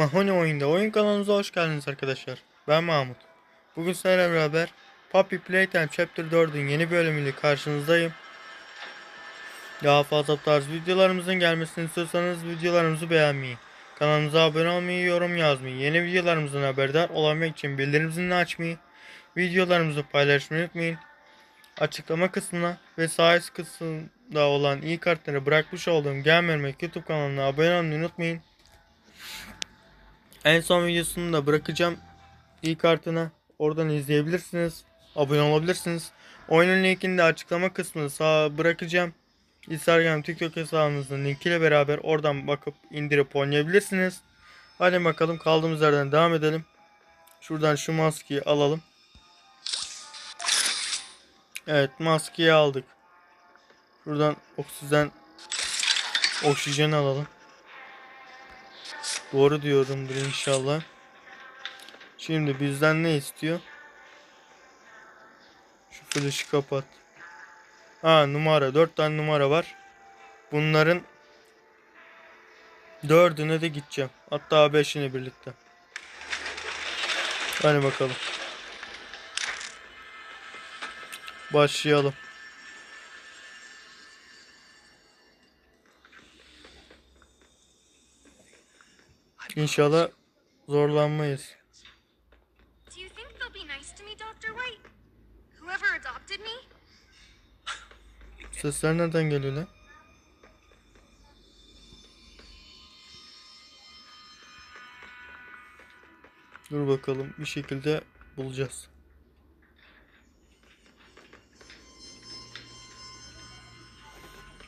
Mahoni Oyunda oyun kanalımıza hoş geldiniz arkadaşlar. Ben Mahmut. Bugün sizlerle beraber Puppy Playtime Chapter 4'ün yeni bölümüyle karşınızdayım. Daha fazla tarz videolarımızın gelmesini istiyorsanız videolarımızı beğenmeyi, kanalımıza abone olmayı, yorum yazmayı, yeni videolarımızdan haberdar olabilmek için bildirim zilini açmayı, videolarımızı paylaşmayı unutmayın. Açıklama kısmına ve sağ üst kısmında olan iyi kartları bırakmış olduğum Gelmemek YouTube kanalına abone olmayı unutmayın. En son videosunu da bırakacağım iyi kartına. Oradan izleyebilirsiniz. Abone olabilirsiniz. Oyunun linkini de açıklama kısmına sağa bırakacağım. Instagram, TikTok hesabımızın linkiyle beraber oradan bakıp indirip oynayabilirsiniz. Hadi bakalım kaldığımız yerden devam edelim. Şuradan şu maskeyi alalım. Evet maskeyi aldık. Şuradan oksijen oksijen alalım. Doğru diyorumdur inşallah. Şimdi bizden ne istiyor? Şu flash'ı kapat. Ha numara. Dört tane numara var. Bunların dördüne de gideceğim. Hatta beşine birlikte. Hadi bakalım. Başlayalım. İnşallah zorlanmayız. Do you think they'll be nice to me, Dr. White? Whoever adopted me? Sesler nereden geliyor lan? Dur bakalım bir şekilde bulacağız.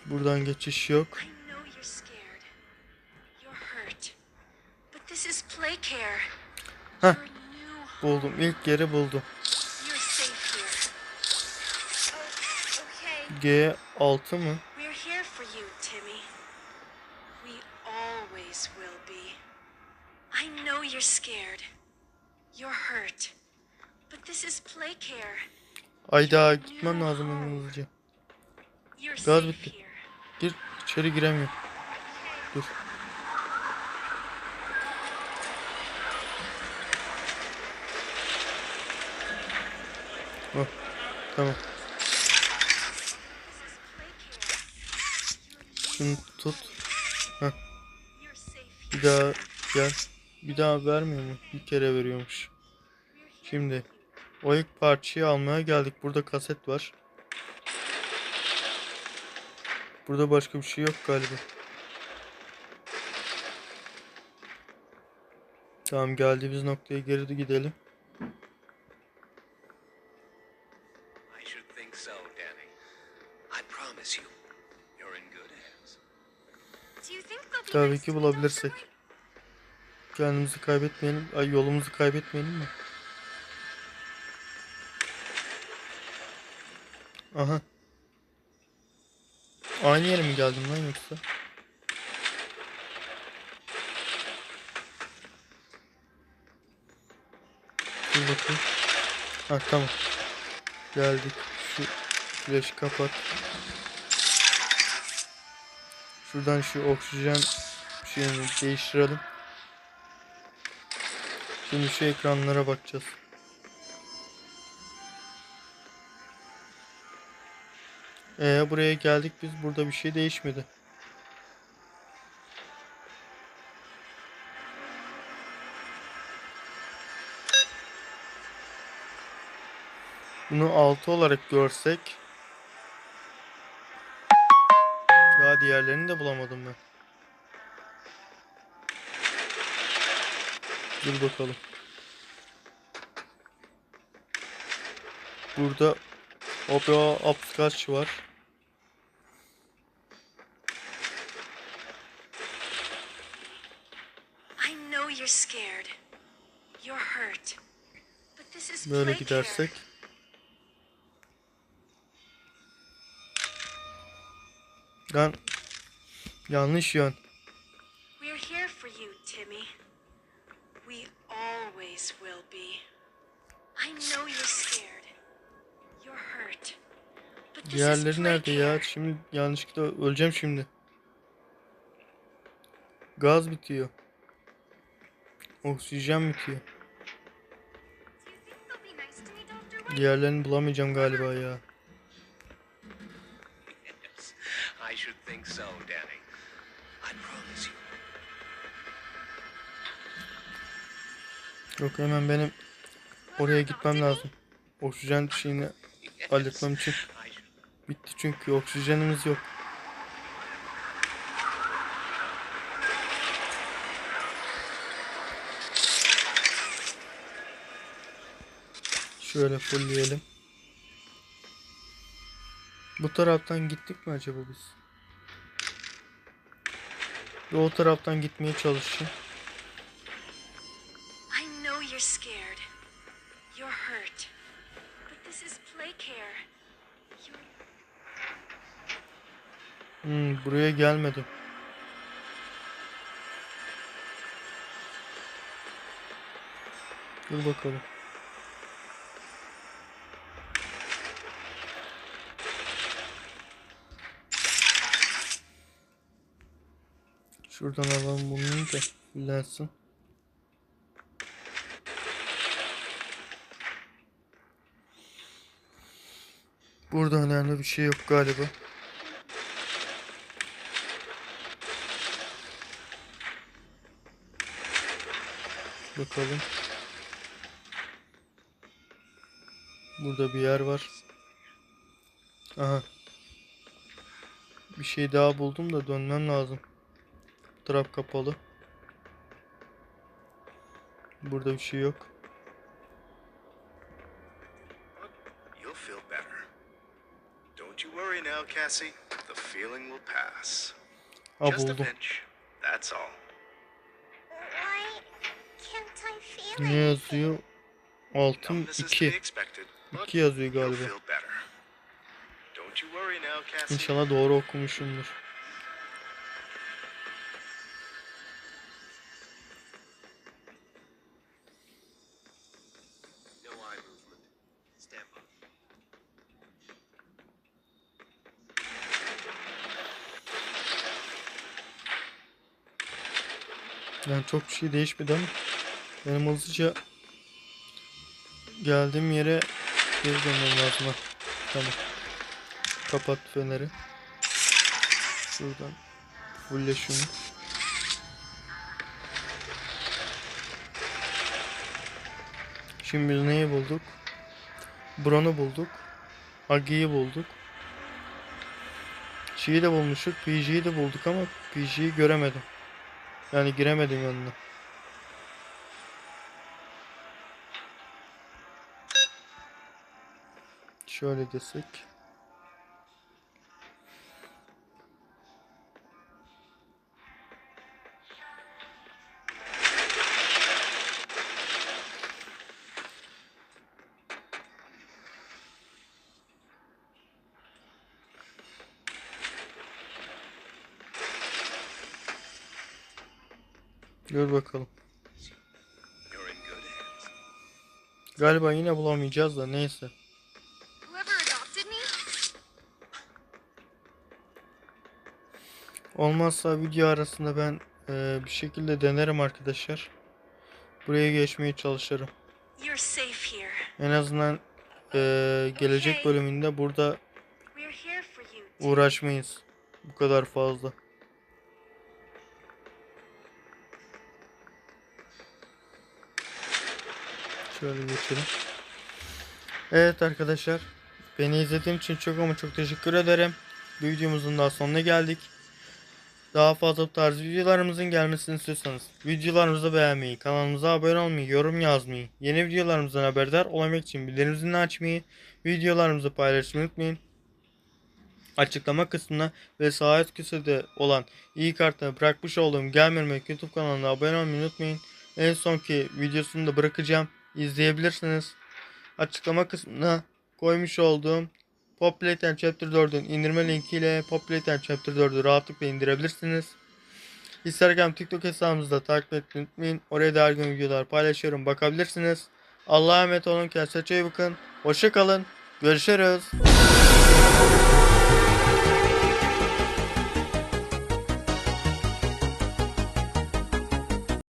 Buradan geçiş yok. I know you're scared. You're hurt. But home. Buldum. İlk yeri buldum. You're safe here. Oh, okay. G6 mı? I know you're scared. You're hurt. But this is play care. Ayda gitmem lazım hemen hızlıca. Gaz bitti. Gir içeri giremiyorum. Dur. Tamam. Şunu tut. Safe Bir daha gel. Bir daha vermiyor mu? Bir kere veriyormuş. Şimdi o ilk parçayı almaya geldik. Burada kaset var. Burada başka bir şey yok galiba. Tamam geldiğimiz noktaya geri de gidelim. Tabii ki bulabilirsek. Kendimizi kaybetmeyelim. Ay yolumuzu kaybetmeyelim mi? Aha. Aynı yere mi geldim lan yoksa? Dur bakayım. Ha tamam. Geldik. Şu flaşı kapat. Şuradan şu oksijen şeyini değiştirelim. Şimdi şu ekranlara bakacağız. Ee buraya geldik biz burada bir şey değişmedi. Bunu 6 olarak görsek Daha diğerlerini de bulamadım ben. Dur bakalım. Burada Opera Upscotch var. I know Lan yanlış yön. We're here for you, Timmy. We always will be. I know you're scared. You're hurt. But Diğerleri nerede ya? Şimdi yanlışlıkla öleceğim şimdi. Gaz bitiyor. Oksijen bitiyor. Diğerlerini bulamayacağım galiba ya. I should think so, Danny. I promise you. Yok hemen benim oraya gitmem lazım. Oksijen şeyini halletmem için. Bitti çünkü oksijenimiz yok. Şöyle fullleyelim. Bu taraftan gittik mi acaba biz? Bir o taraftan gitmeye çalışayım. I know you're scared. You're hurt. But this is play care. Hmm, buraya gelmedim. Dur bakalım. Şuradan alalım bunu da fullensin. Burada önemli bir şey yok galiba. Bakalım. Burada bir yer var. Aha. Bir şey daha buldum da dönmem lazım. Trap kapalı. Burada bir şey yok. You'll feel better. Don't you worry now, Cassie. The feeling will pass. Ha Just a pinch. That's all. Why can't I feel Ne yazıyor? Altın Numbness is to be 2. expected. But 2 yazıyor galiba. feel better. Don't you worry now, Cassie. İnşallah doğru okumuşumdur. Yani çok bir şey değişmedi ama benim hızlıca geldiğim yere geri dönmem lazım. Tamam. Kapat feneri. Şuradan fulle şunu. Şimdi biz neyi bulduk? Bron'u bulduk. Agi'yi bulduk. Şeyi de bulmuştuk. PG'yi de bulduk ama PG'yi göremedim. Yani giremedim yanına. Şöyle desek. Gör bakalım. Galiba yine bulamayacağız da neyse. Olmazsa video arasında ben eee, bir şekilde denerim arkadaşlar. Buraya geçmeye çalışırım. En azından eee, gelecek bölümünde burada uğraşmayız. Bu kadar fazla. Şöyle geçelim. Evet arkadaşlar. Beni izlediğiniz için çok ama çok teşekkür ederim. Bir videomuzun daha sonuna geldik. Daha fazla bu tarz videolarımızın gelmesini istiyorsanız videolarımızı beğenmeyi, kanalımıza abone olmayı, yorum yazmayı, yeni videolarımızdan haberdar olamak için bildirim açmayı, videolarımızı paylaşmayı unutmayın. Açıklama kısmına ve sağ üst köşede olan iyi kartına bırakmış olduğum Gelmemek YouTube kanalına abone olmayı unutmayın. En sonki videosunu da bırakacağım. İzleyebilirsiniz. Açıklama kısmına koymuş olduğum Populate Chapter 4'ün indirme linkiyle Populate Chapter 4'ü rahatlıkla indirebilirsiniz. Instagram, TikTok hesabımızda takip etmeyi unutmayın. Oraya da her gün videolar paylaşıyorum. Bakabilirsiniz. Allah'a emanet olun. Kendinize çok iyi bakın. Hoşça kalın. Görüşürüz.